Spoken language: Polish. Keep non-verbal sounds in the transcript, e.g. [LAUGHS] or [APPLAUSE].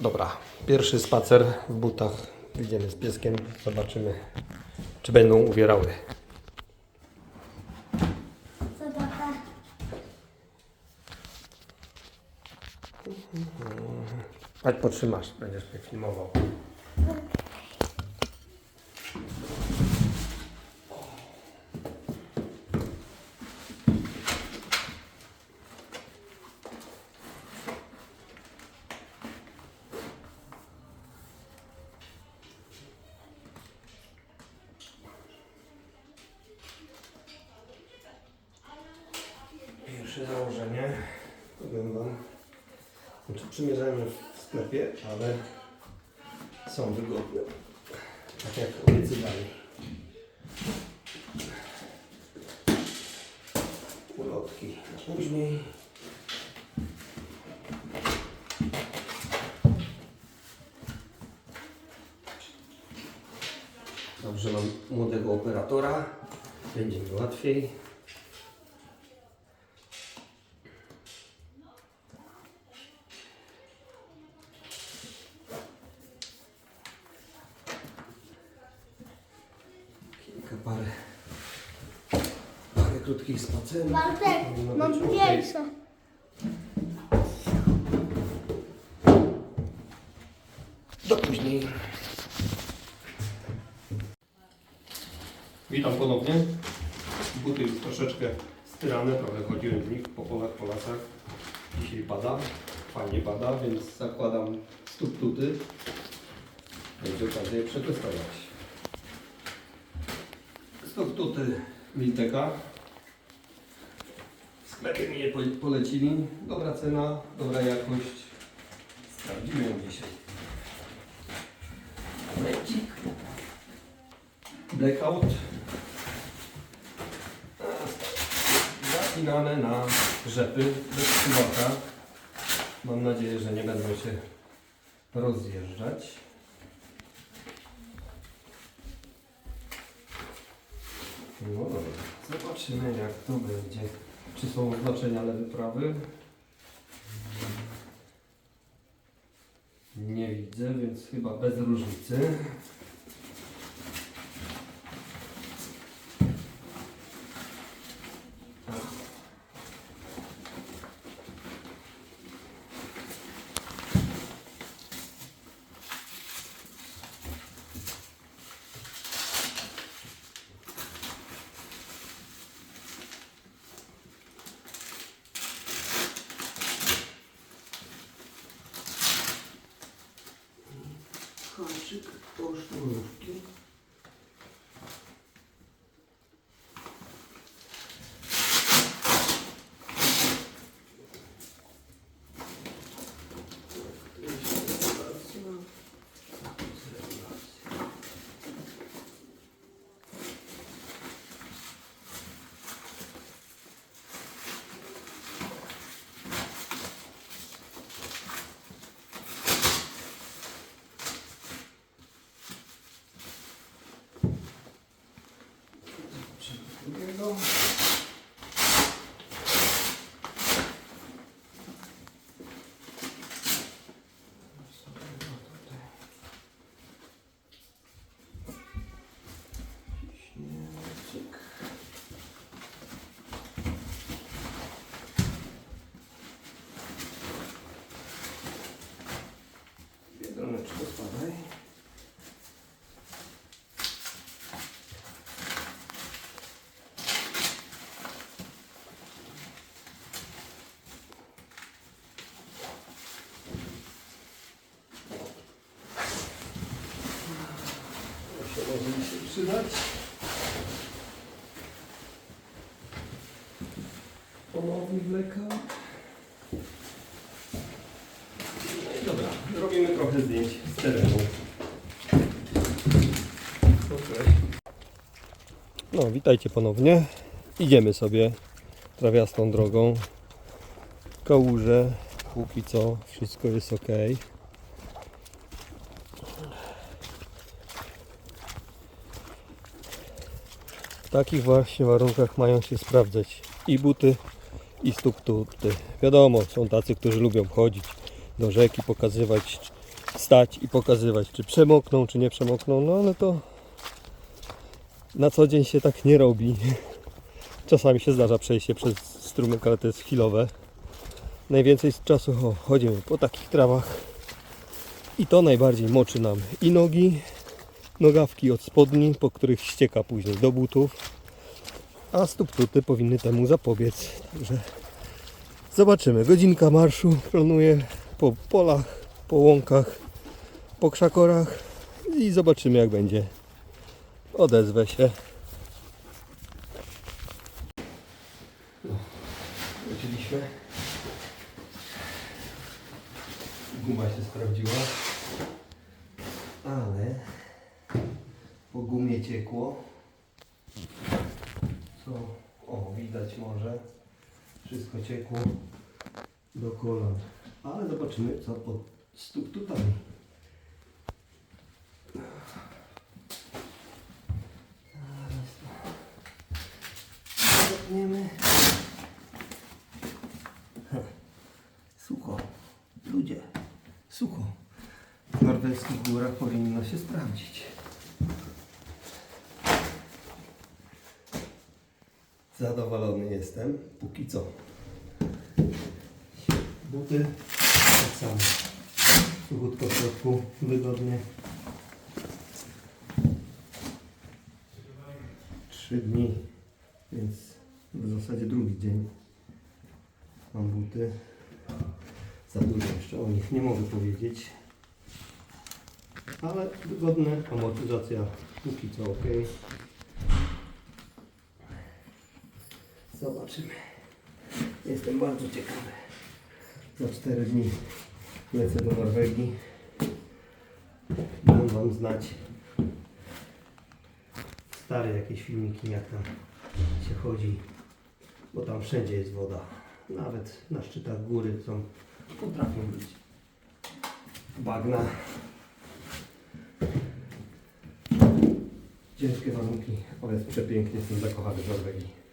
Dobra, pierwszy spacer w butach. Idziemy z pieskiem, zobaczymy, czy będą uwierały. Chodź potrzymasz, będziesz mnie filmował. Pierwsze założenie, powiem Wam, znaczy przymierzamy w sklepie, ale są wygodne. Tak jak obiecywali. Ulotki na później. Dobrze, mam młodego operatora. Będzie mi łatwiej. Krótkich spacerów. Bartek, Powinno mam być okej. Do później. Witam ponownie. Buty już troszeczkę styrane, trochę chodziłem w nich po polach, po lasach. Dzisiaj pada, fajnie pada, więc zakładam stóp tuty. Będzie okazja je przetestować. Stóp tuty Sklepie mi je pole- polecili. Dobra cena, dobra jakość. Sprawdzimy ją dzisiaj. Lecik. Blackout. Zapinane na rzepy bez suwaka. Mam nadzieję, że nie będą się rozjeżdżać. No dobra, zobaczymy jak to będzie. Czy są oznaczenia lewy, prawy? Nie widzę, więc chyba bez różnicy. харчик по шнуровке. Lombo. Przydać. Ponownie. No i dobra, robimy trochę zdjęć z terenu. Okej. No, witajcie ponownie. Idziemy sobie trawiastą drogą. Kałuże, póki co wszystko jest ok. W takich właśnie warunkach mają się sprawdzać i buty, i tuty. Wiadomo, są tacy, którzy lubią chodzić do rzeki, pokazywać stać i pokazywać, czy przemokną, czy nie przemokną, no ale to na co dzień się tak nie robi. [LAUGHS] Czasami się zdarza przejście przez strumyk, ale to jest chwilowe. Najwięcej czasu chodzimy po takich trawach i to najbardziej moczy nam i nogi, nogawki od spodni, po których ścieka później do butów, a stóp-tuty powinny temu zapobiec. Także zobaczymy. Godzinka marszu planuję po polach, po łąkach, po krzakorach i zobaczymy jak będzie. Odezwę się. Wróciliśmy. Guma się sprawdziła. Ale gumie ciekło. Co? O, widać może. Wszystko ciekło do kolan. Ale zobaczymy co pod stóp tutaj. Zepniemy. Sucho. Ludzie. Sucho. W norweskich górach powinno się sprawdzić. Zadowolony jestem, póki co. Buty tak samo. Suchutko w środku, wygodnie. Trzy dni, więc w zasadzie drugi dzień mam buty. Za dużo jeszcze o nich nie mogę powiedzieć. Ale wygodne, amortyzacja póki co ok. Zobaczymy. Jestem bardzo ciekawy. Za 4 dni lecę do Norwegii. Dam Wam znać stare jakieś filmiki, jak tam się chodzi, bo tam wszędzie jest woda. Nawet na szczytach góry są, potrafią być bagna. Ciężkie warunki, ale jest przepięknie, jestem zakochany w Norwegii.